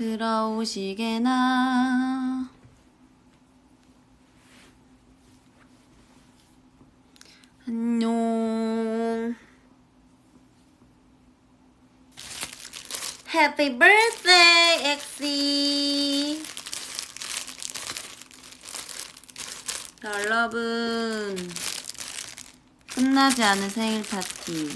들어오시게나. 안녕. Happy birthday, 엑시 여러분 끝나지 않은 생일 파티.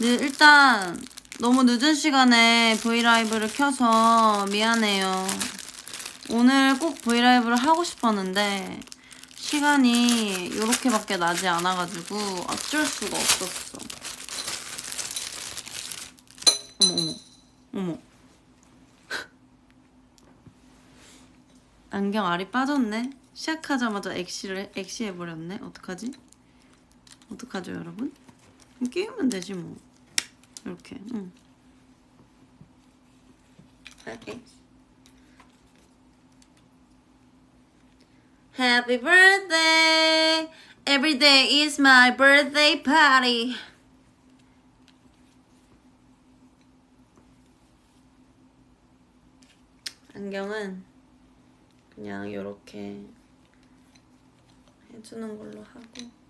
네, 일단 너무 늦은 시간에 브이라이브를 켜서 미안해요. 오늘 꼭 브이라이브를 하고 싶었는데 시간이 이렇게밖에 나지 않아가지고 어쩔 수가 없었어. 어머 어머 어머. 안경 알이 빠졌네. 시작하자마자 엑시를 엑시 해버렸네. 어떡하지? 어떡하죠, 여러분? 끼우면 되지 뭐. 이렇게. 응. 이렇게. Happy birthday. Every day is my birthday party. 안경은 그냥 이렇게 해주는 걸로 하고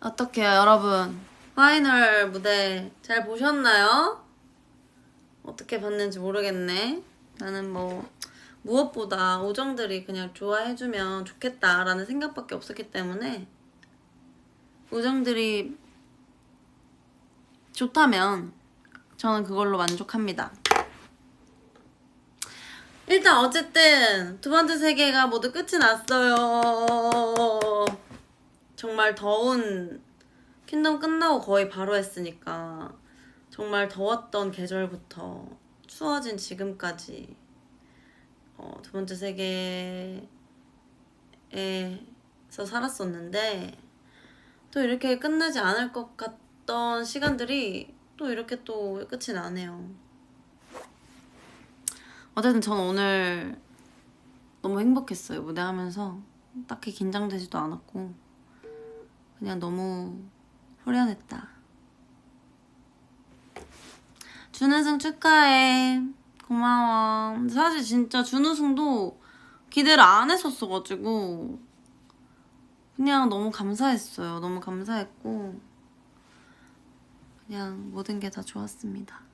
어떡해요 여러분 파이널 무대 잘 보셨나요? 어떻게 봤는지 모르겠네 나는 뭐 무엇보다 오정들이 그냥 좋아해주면 좋겠다라는 생각밖에 없었기 때문에 오정들이 좋다면 저는 그걸로 만족합니다. 일단 어쨌든 두 번째 세계가 모두 끝이 났어요. 정말 더운 킹덤 끝나고 거의 바로 했으니까 정말 더웠던 계절부터 추워진 지금까지 어, 두 번째 세계에서 살았었는데 또 이렇게 끝나지 않을 것 같던 시간들이 또 이렇게 또 끝이 나네요. 어쨌든 전 오늘 너무 행복했어요. 무대하면서 딱히 긴장되지도 않았고 그냥 너무 후련했다. 준우승 축하해. 고마워. 사실 진짜 준우승도 기대를 안 했었어가지고 그냥 너무 감사했어요. 너무 감사했고 그냥 모든 게 다 좋았습니다.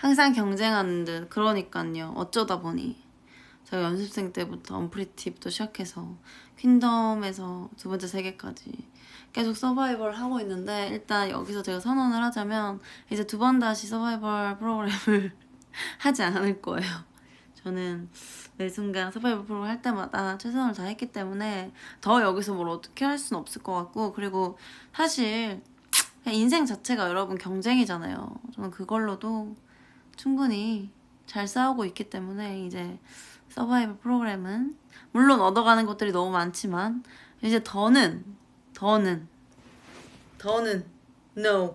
항상 경쟁하는 듯 그러니까요. 어쩌다 보니 제가 연습생 때부터 언프리티부터 시작해서 퀸덤에서 두 번째 세계까지 계속 서바이벌 하고 있는데 일단 여기서 제가 선언을 하자면 이제 두 번 다시 서바이벌 프로그램을 하지 않을 거예요. 저는 매 순간 서바이벌 프로그램 할 때마다 최선을 다했기 때문에 더 여기서 뭘 어떻게 할 수는 없을 것 같고 그리고 사실 인생 자체가 여러분 경쟁이잖아요. 저는 그걸로도 충분히 잘 싸우고 있기 때문에 이제 서바이벌 프로그램은 물론 얻어가는 것들이 너무 많지만 이제 더는 더는 더는 no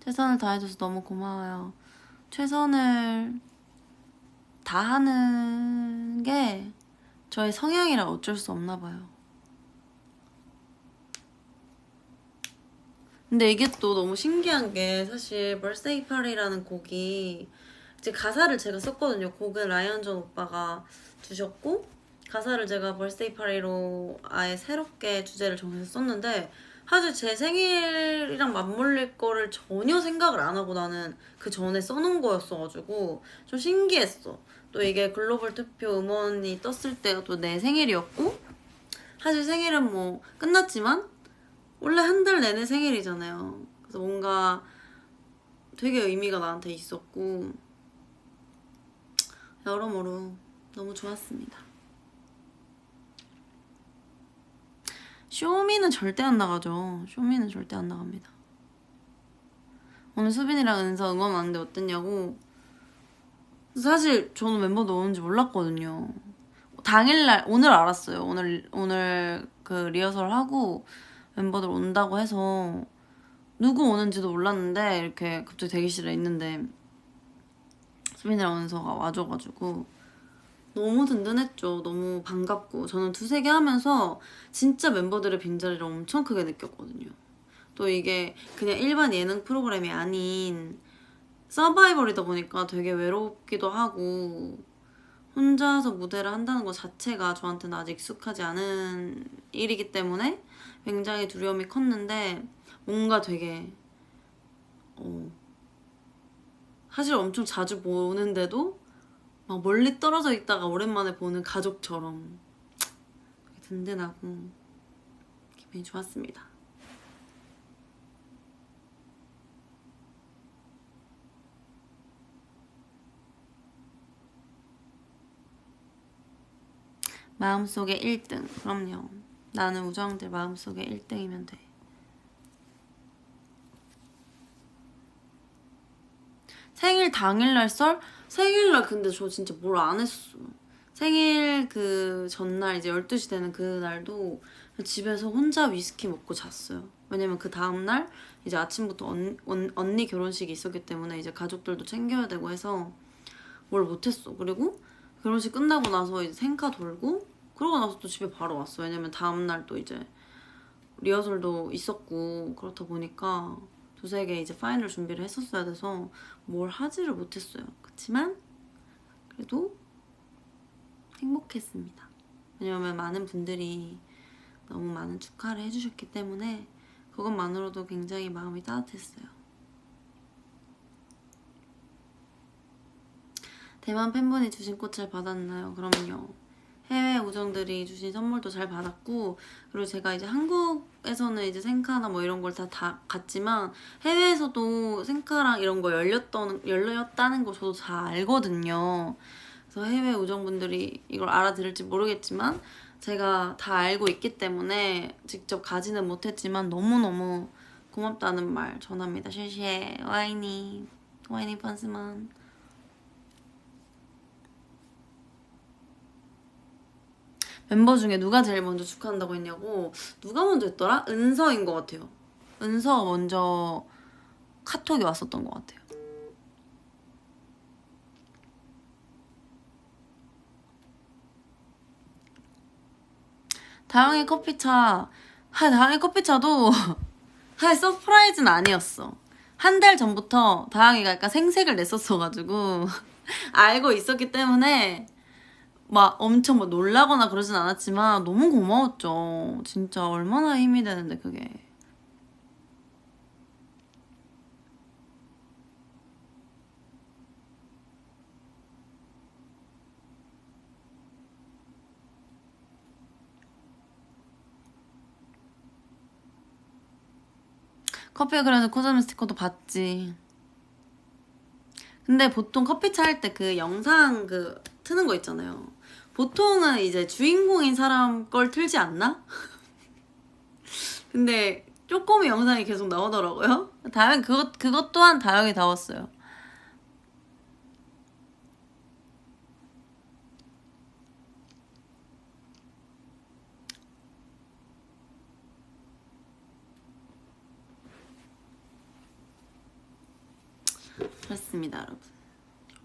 최선을 다해줘서 너무 고마워요. 최선을 다 하는 게 저의 성향이라 어쩔 수 없나 봐요. 근데 이게 또 너무 신기한 게 사실 벌세이 파리라는 곡이 이제 가사를 제가 썼거든요. 곡은 라이언존 오빠가 주셨고 가사를 제가 벌세이 파리로 아예 새롭게 주제를 정해서 썼는데 사실 제 생일이랑 맞물릴 거를 전혀 생각을 안 하고 나는 그 전에 써놓은 거였어가지고 좀 신기했어. 또 이게 글로벌 투표 음원이 떴을 때가 또 내 생일이었고 사실 생일은 뭐 끝났지만 원래 한 달 내내 생일이잖아요. 그래서 뭔가 되게 의미가 나한테 있었고 여러모로 너무 좋았습니다. 쇼미는 절대 안 나가죠. 쇼미는 절대 안 나갑니다. 오늘 수빈이랑 은서 응원 왔는데 어땠냐고. 사실 저는 멤버도 오는지 몰랐거든요. 당일날 오늘 알았어요. 오늘 오늘 그 리허설 하고 멤버들 온다고 해서 누구 오는지도 몰랐는데 이렇게 갑자기 대기실에 있는데 수빈이 아나운서가 와줘가지고 너무 든든했죠. 너무 반갑고 저는 두세 개 하면서 진짜 멤버들의 빈자리를 엄청 크게 느꼈거든요. 또 이게 그냥 일반 예능 프로그램이 아닌 서바이벌이다 보니까 되게 외롭기도 하고 혼자서 무대를 한다는 것 자체가 저한테는 아직 익숙하지 않은 일이기 때문에 굉장히 두려움이 컸는데 뭔가 되게 어 사실 엄청 자주 보는데도 막 멀리 떨어져 있다가 오랜만에 보는 가족처럼 든든하고 기분이 좋았습니다. 마음속에 1등. 그럼요. 나는 우정들 마음속에 1등이면 돼. 생일 당일날 썰? 생일날 근데 저 진짜 뭘 안 했어. 생일 그 전날 이제 12시 되는 그날도 집에서 혼자 위스키 먹고 잤어요. 왜냐면 그 다음날 이제 아침부터 언, 언, 언니 결혼식이 있었기 때문에 이제 가족들도 챙겨야 되고 해서 뭘 못했어. 그리고 결혼식 끝나고 나서 이제 생카 돌고 그러고 나서 또 집에 바로 왔어. 왜냐면 다음날 또 이제 리허설도 있었고 그렇다 보니까 두세 개 이제 파이널 준비를 했었어야 돼서 뭘 하지를 못했어요. 그렇지만 그래도 행복했습니다. 왜냐면 많은 분들이 너무 많은 축하를 해주셨기 때문에 그것만으로도 굉장히 마음이 따뜻했어요. 대만 팬분이 주신 꽃잘 받았나요? 그럼요. 해외 우정들이 주신 선물도 잘 받았고 그리고 제가 이제 한국에서는 이제 생카나 뭐 이런 걸다다 갔지만 해외에서도 생카랑 이런 거 열렸던 열렸다는 거 저도 잘 알거든요. 그래서 해외 우정분들이 이걸 알아들을지 모르겠지만 제가 다 알고 있기 때문에 직접 가지는 못했지만 너무너무 고맙다는 말 전합니다. 쉐쉐 와이니 와이니 펀스만 멤버 중에 누가 제일 먼저 축하한다고 했냐고 누가 먼저 했더라? 은서인 것 같아요. 은서 먼저 카톡이 왔었던 것 같아요. 다영이 커피차 하 다영이 커피차도 하 서프라이즈는 아니었어. 한 달 전부터 다영이가 약간 생색을 냈었어가지고 알고 있었기 때문에 막 엄청 막 놀라거나 그러진 않았지만 너무 고마웠죠. 진짜 얼마나 힘이 되는데 그게. 커피에 그래서 코자미 스티커도 받지. 근데 보통 커피차 할 때 그 영상 그 트는 거 있잖아요. 보통은 이제 주인공인 사람 걸 틀지 않나? 근데 쪼꼬미 영상이 계속 나오더라고요. 다행 그것 그것 또한 다행히 나왔어요. 그렇습니다, 여러분.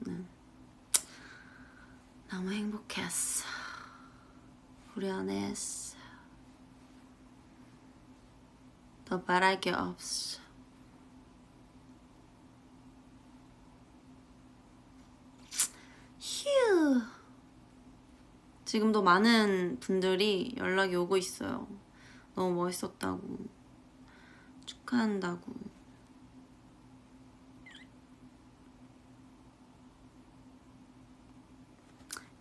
저는 너무 행복했어. 안에서 더 바랄 게 없어. 휴. 지금도 많은 분들이 연락이 오고 있어요. 너무 멋있었다고. 축하한다고.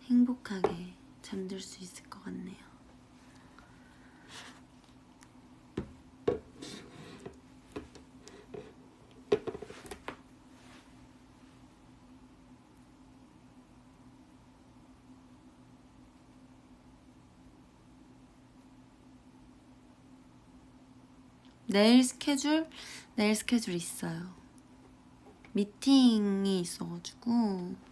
행복하게 잠들 수 있을 것 같네요. 내일 스케줄? 내일 스케줄 있어요. 미팅이 있어가지고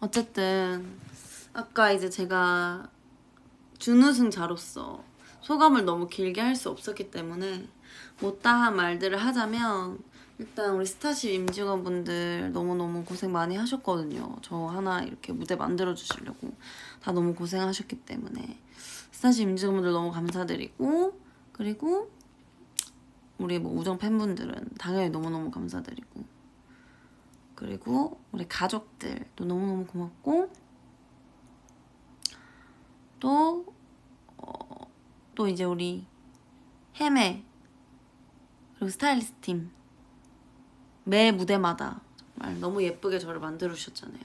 어쨌든 아까 이제 제가 준우승 자로서 소감을 너무 길게 할 수 없었기 때문에 못다한 말들을 하자면 일단 우리 스타쉽 임직원분들 너무너무 고생 많이 하셨거든요. 저 하나 이렇게 무대 만들어 주시려고 다 너무 고생하셨기 때문에 스타쉽 임직원분들 너무 감사드리고 그리고 우리 뭐 우정 팬분들은 당연히 너무너무 감사드리고 그리고 우리 가족들도 너무너무 고맙고 또, 어, 또 이제 우리 헤메 그리고 스타일리스트 팀 매 무대마다 정말 너무 예쁘게 저를 만들어 주셨잖아요.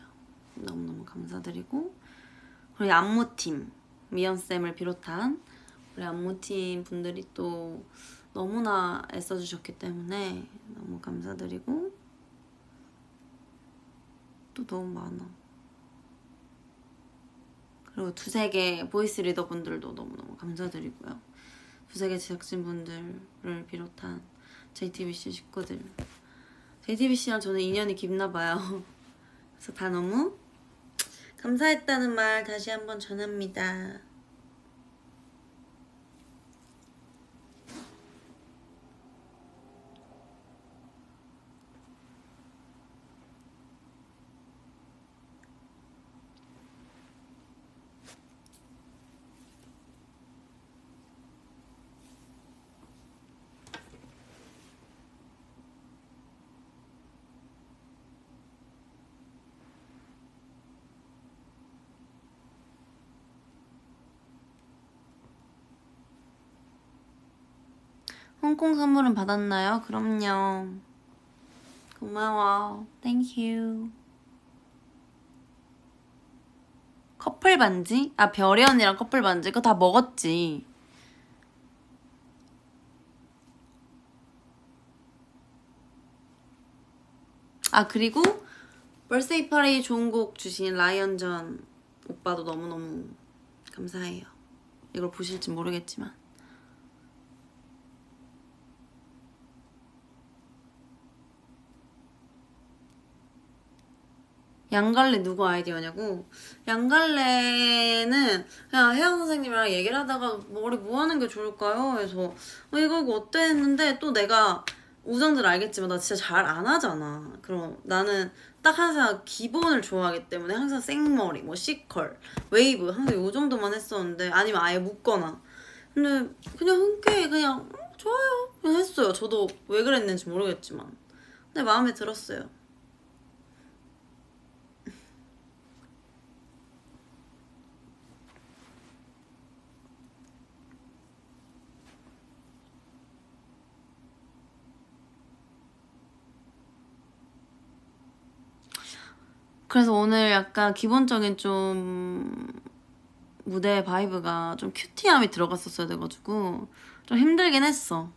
너무너무 감사드리고 우리 안무팀 미연쌤을 비롯한 우리 안무팀 분들이 또 너무나 애써주셨기 때문에 너무 감사드리고 또 너무 많아. 그리고 두세 개 보이스 리더 분들도 너무너무 감사드리고요. 두세 개 제작진분들을 비롯한 JTBC 식구들. JTBC랑 저는 인연이 깊나 봐요. 그래서 다 너무 감사했다는 말 다시 한번 전합니다. 홍콩 선물은 받았나요? 그럼요. 고마워. 땡큐. 커플 반지? 아, 별이 언니랑 커플 반지? 그거 다 먹었지. 아, 그리고 벌세이 파리 좋은 곡 주신 라이언전 오빠도 너무너무 감사해요. 이걸 보실지 모르겠지만. 양갈래 누구 아이디어냐고? 양갈래는 그냥 혜영 선생님이랑 얘기를 하다가 머리 뭐 하는 게 좋을까요? 그래서 어, 이거 이거 어때 했는데 또 내가 우정들 알겠지만 나 진짜 잘 안 하잖아. 그럼 나는 딱 항상 기본을 좋아하기 때문에 항상 생머리, 뭐 C컬, 웨이브 항상 요 정도만 했었는데 아니면 아예 묶거나. 근데 그냥 흔쾌히 그냥 음, 좋아요 그냥 했어요. 저도 왜 그랬는지 모르겠지만. 근데 마음에 들었어요. 그래서 오늘 약간 기본적인 좀 무대 바이브가 좀 큐티함이 들어갔었어야 돼가지고 좀 힘들긴 했어.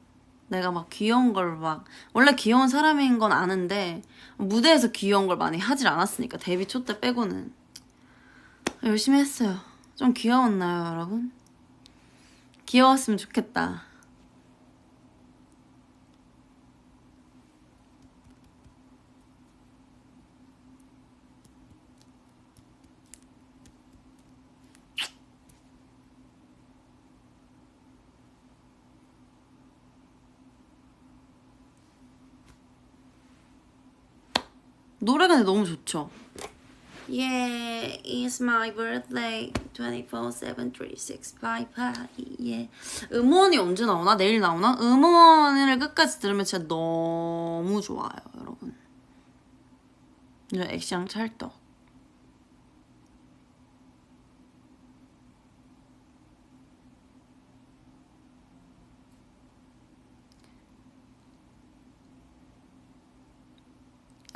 내가 막 귀여운 걸 막 원래 귀여운 사람인 건 아는데 무대에서 귀여운 걸 많이 하질 않았으니까 데뷔 초 때 빼고는 열심히 했어요. 좀 귀여웠나요, 여러분? 귀여웠으면 좋겠다. 노래가 근데 너무 좋죠. Yeah, it's my birthday. 24/7 365 party. Yeah. 음원이 언제 나오나? 내일 나오나? 음원을 끝까지 들으면 진짜 너무 좋아요, 여러분. 이제 액션 찰떡.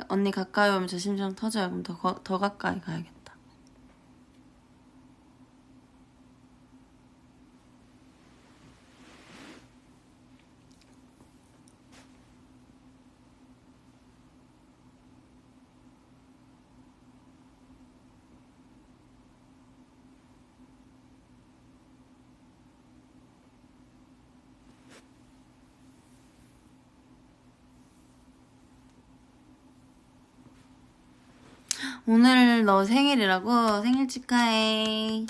언니 가까이 오면 제 심장 터져요. 그럼 더, 거- 더 가까이 가야겠다. 오늘 너 생일이라고? 생일 축하해.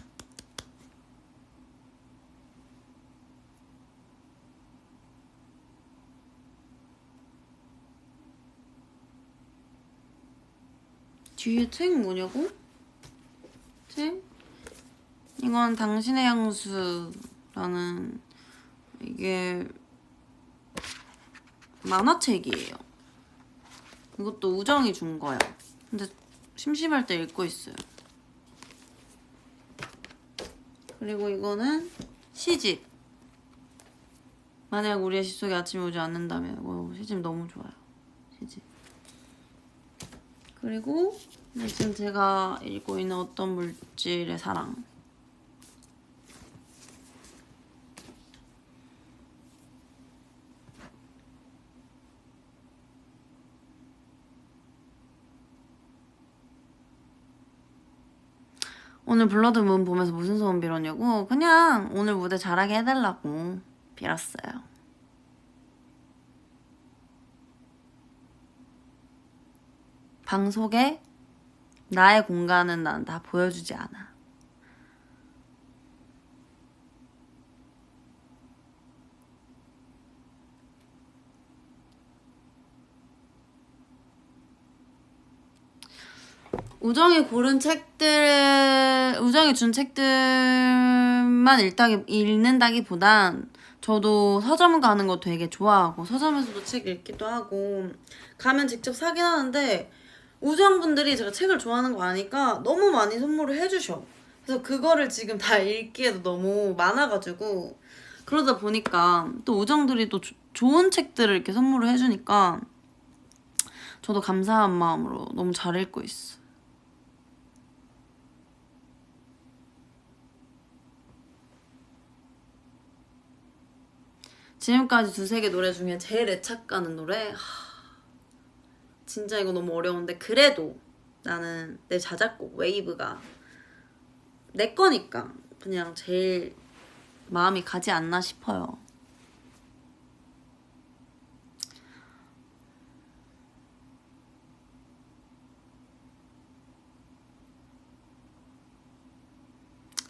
뒤에 책 뭐냐고? 책? 이건 당신의 향수라는 이게 만화책이에요. 이것도 우정이 준 거야. 근데 심심할 때 읽고 있어요. 그리고 이거는 시집. 만약 우리의 시속이 아침에 오지 않는다면 어, 시집 너무 좋아요. 시집. 그리고 지금 제가 읽고 있는 어떤 물질의 사랑. 오늘 블러드 문 보면서 무슨 소원 빌었냐고? 그냥 오늘 무대 잘하게 해달라고 빌었어요. 방 속에 나의 공간은 난 다 보여주지 않아. 우정이 고른 책들, 우정이 준 책들만 읽다기, 읽는다기보단 저도 서점 가는 거 되게 좋아하고 서점에서도 책 읽기도 하고 가면 직접 사긴 하는데 우정분들이 제가 책을 좋아하는 거 아니까 너무 많이 선물을 해주셔. 그래서 그거를 지금 다 읽기에도 너무 많아가지고 그러다 보니까 또 우정들이 또 조, 좋은 책들을 이렇게 선물을 해주니까 저도 감사한 마음으로 너무 잘 읽고 있어. 지금까지 두세 개 노래 중에 제일 애착 가는 노래 하, 진짜 이거 너무 어려운데 그래도 나는 내 자작곡 웨이브가 내 거니까 그냥 제일 마음이 가지 않나 싶어요.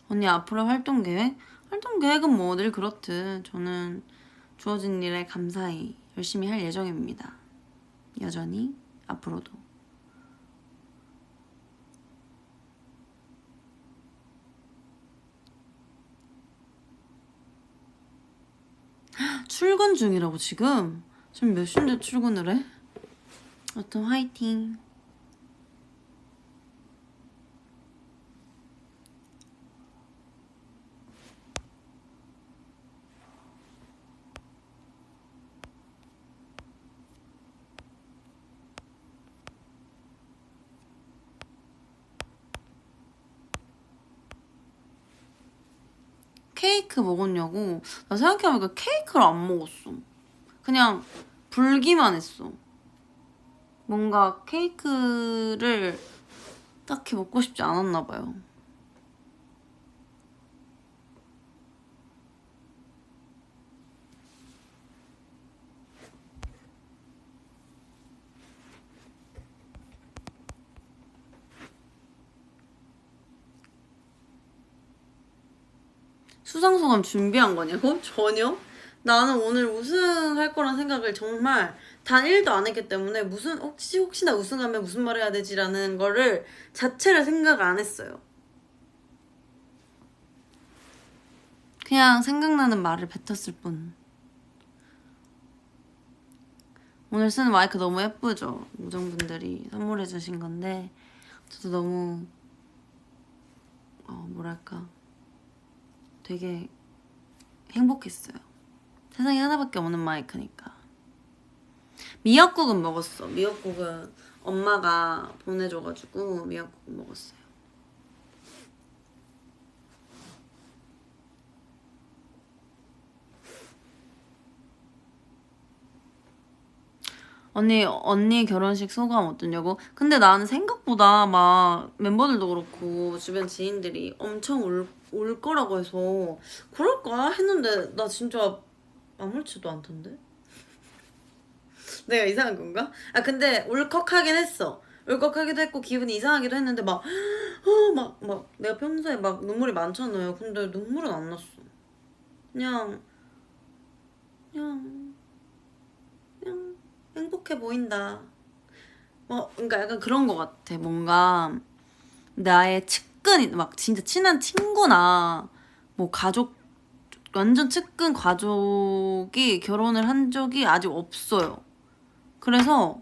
언니 앞으로 활동 계획? 활동 계획은 뭐 늘 그렇듯 저는 주어진 일에 감사히 열심히 할 예정입니다. 여전히 앞으로도. 출근 중이라고 지금? 지금 몇 시인데 출근을 해? 여튼 화이팅. 케이크 먹었냐고. 나 생각해보니까 케이크를 안 먹었어. 그냥 불기만 했어. 뭔가 케이크를 딱히 먹고 싶지 않았나 봐요 수상소감 준비한 거냐고? 전혀? 나는 오늘 우승할 거란 생각을 정말 단 1도 안 했기 때문에 무슨 혹시 혹시나 우승하면 무슨 말 해야 되지라는 거를 자체를 생각을 안 했어요. 그냥 생각나는 말을 뱉었을 뿐. 오늘 쓰는 마이크 너무 예쁘죠? 우정분들이 선물해 주신 건데 저도 너무 어 뭐랄까 되게 행복했어요. 세상에 하나밖에 없는 마이크니까. 미역국은 먹었어. 미역국은 엄마가 보내줘가지고 미역국 먹었어요. 언니 언니 결혼식 소감 어떠냐고? 근데 나는 생각보다 막 멤버들도 그렇고 주변 지인들이 엄청 울, 올 거라고 해서 그럴까 했는데 나 진짜 아무렇지도 않던데. 내가 이상한 건가? 아 근데 울컥하긴 했어. 울컥하기도 했고 기분이 이상하기도 했는데 막 어, 막, 막 내가 평소에 막 눈물이 많잖아요. 근데 눈물은 안 났어. 그냥 그냥 행복해 보인다. 어, 그러니까 약간 그런 거 같아. 뭔가 나의 측근 막 진짜 친한 친구나 뭐 가족 완전 측근 가족이 결혼을 한 적이 아직 없어요. 그래서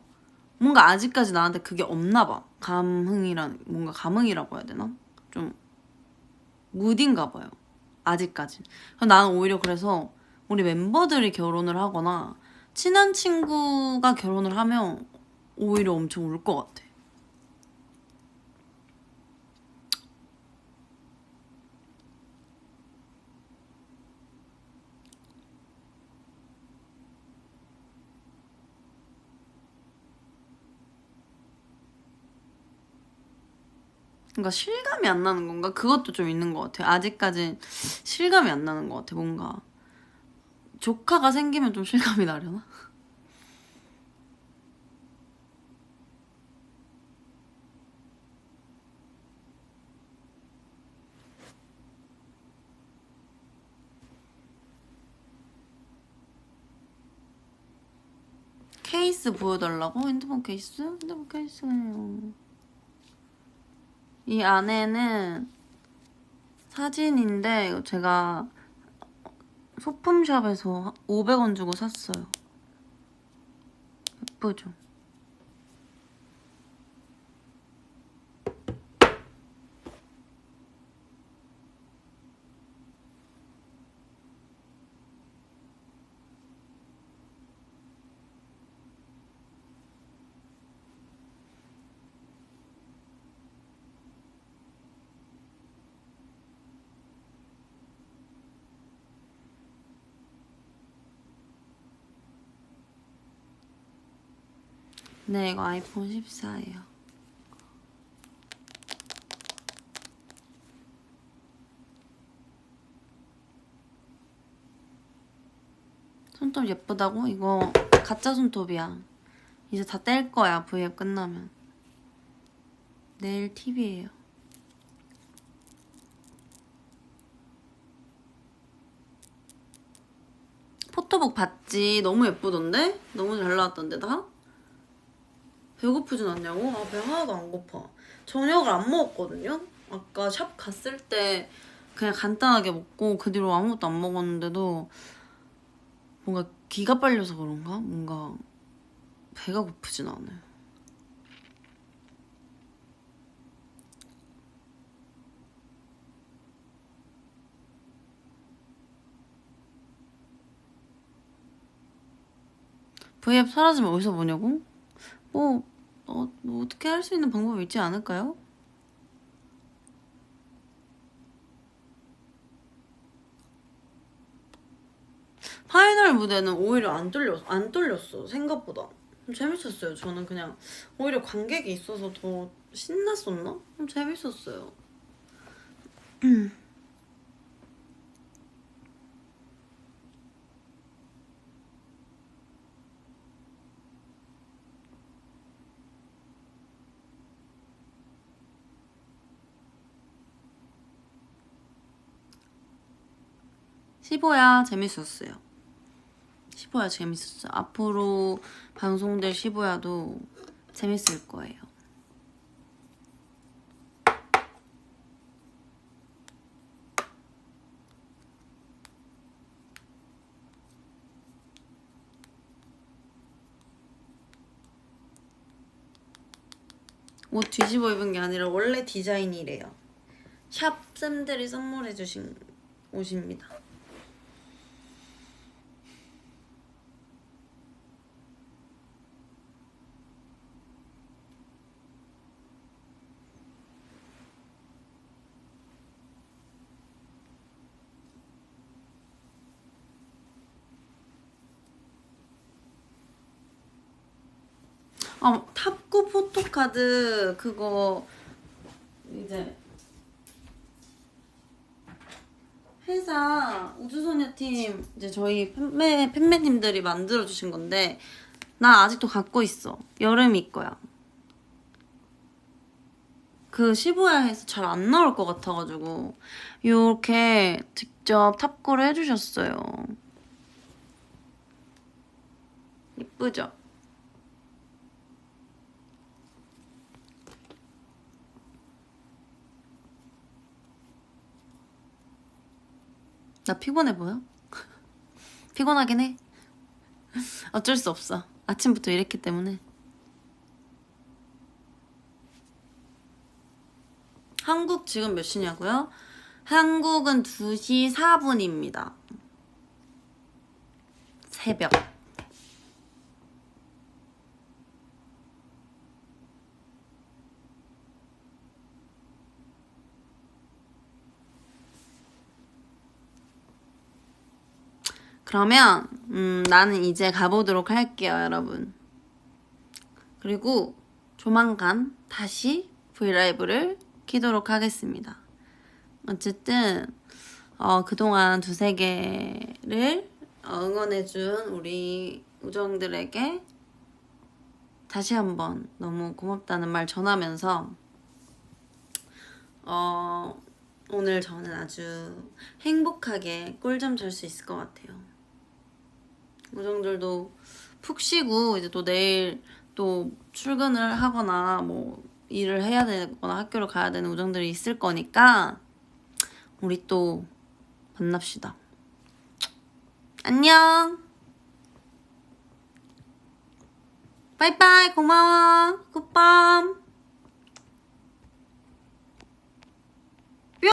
뭔가 아직까지 나한테 그게 없나 봐. 감흥이란 뭔가 감흥이라고 해야 되나? 좀 무딘가 봐요. 아직까지. 나는 오히려 그래서 우리 멤버들이 결혼을 하거나 친한 친구가 결혼을 하면 오히려 엄청 울 것 같아. 그러니까 실감이 안 나는 건가? 그것도 좀 있는 것 같아. 아직까지 실감이 안 나는 것 같아. 뭔가 조카가 생기면 좀 실감이 나려나? 케이스 보여달라고? 핸드폰 케이스? 핸드폰 케이스요. 이 안에는 사진인데 제가 소품샵에서 500원 주고 샀어요. 예쁘죠? 네, 이거 아이폰 14예요. 손톱 예쁘다고? 이거 가짜 손톱이야. 이제 다 뗄 거야, V앱 끝나면. 내일 TV예요. 포토북 봤지? 너무 예쁘던데? 너무 잘 나왔던데, 다? 배고프진 않냐고? 아, 배 하나도 안 고파. 저녁을 안 먹었거든요? 아까 샵 갔을 때 그냥 간단하게 먹고 그 뒤로 아무것도 안 먹었는데도 뭔가 기가 빨려서 그런가? 뭔가 배가 고프진 않아요. V앱 사라지면 어디서 보냐고? 뭐, 어, 뭐 어떻게 할 수 있는 방법이 있지 않을까요? 파이널 무대는 오히려 안 뚫렸, 안 뚫렸어, 생각보다. 좀 재밌었어요. 저는 그냥 오히려 관객이 있어서 더 신났었나? 좀 재밌었어요. 시보야 재밌었어요. 시보야 재밌었어요. 앞으로 방송될 시보야도 재밌을 거예요. 옷 뒤집어 입은 게 아니라 원래 디자인이래요. 샵 쌤들이 선물해주신 옷입니다. 아, 탑구 포토카드 그거 이제 회사 우주소녀팀 이제 저희 팬매 팬매님들이 만들어 주신 건데 나 아직도 갖고 있어. 여름 이 거야. 그 시부야에서 잘 안 나올 것 같아가지고 이렇게 직접 탑거를 해주셨어요. 예쁘죠? 나 피곤해 보여? 피곤하긴 해. 어쩔 수 없어. 아침부터 일했기 때문에. 한국 지금 몇 시냐고요? 한국은 2시 4분입니다. 새벽. 그러면 음, 나는 이제 가보도록 할게요, 여러분. 그리고 조만간 다시 브이라이브를 키도록 하겠습니다. 어쨌든 어, 그동안 두세 개를 어, 응원해준 우리 우정들에게 다시 한번 너무 고맙다는 말 전하면서 어, 오늘 저는 아주 행복하게 꿀잠 잘 수 있을 것 같아요. 우정들도 푹 쉬고 이제 또 내일 또 출근을 하거나 뭐 일을 해야 되거나 학교를 가야 되는 우정들이 있을 거니까 우리 또 만납시다. 안녕. 빠이빠이 고마워. 굿밤.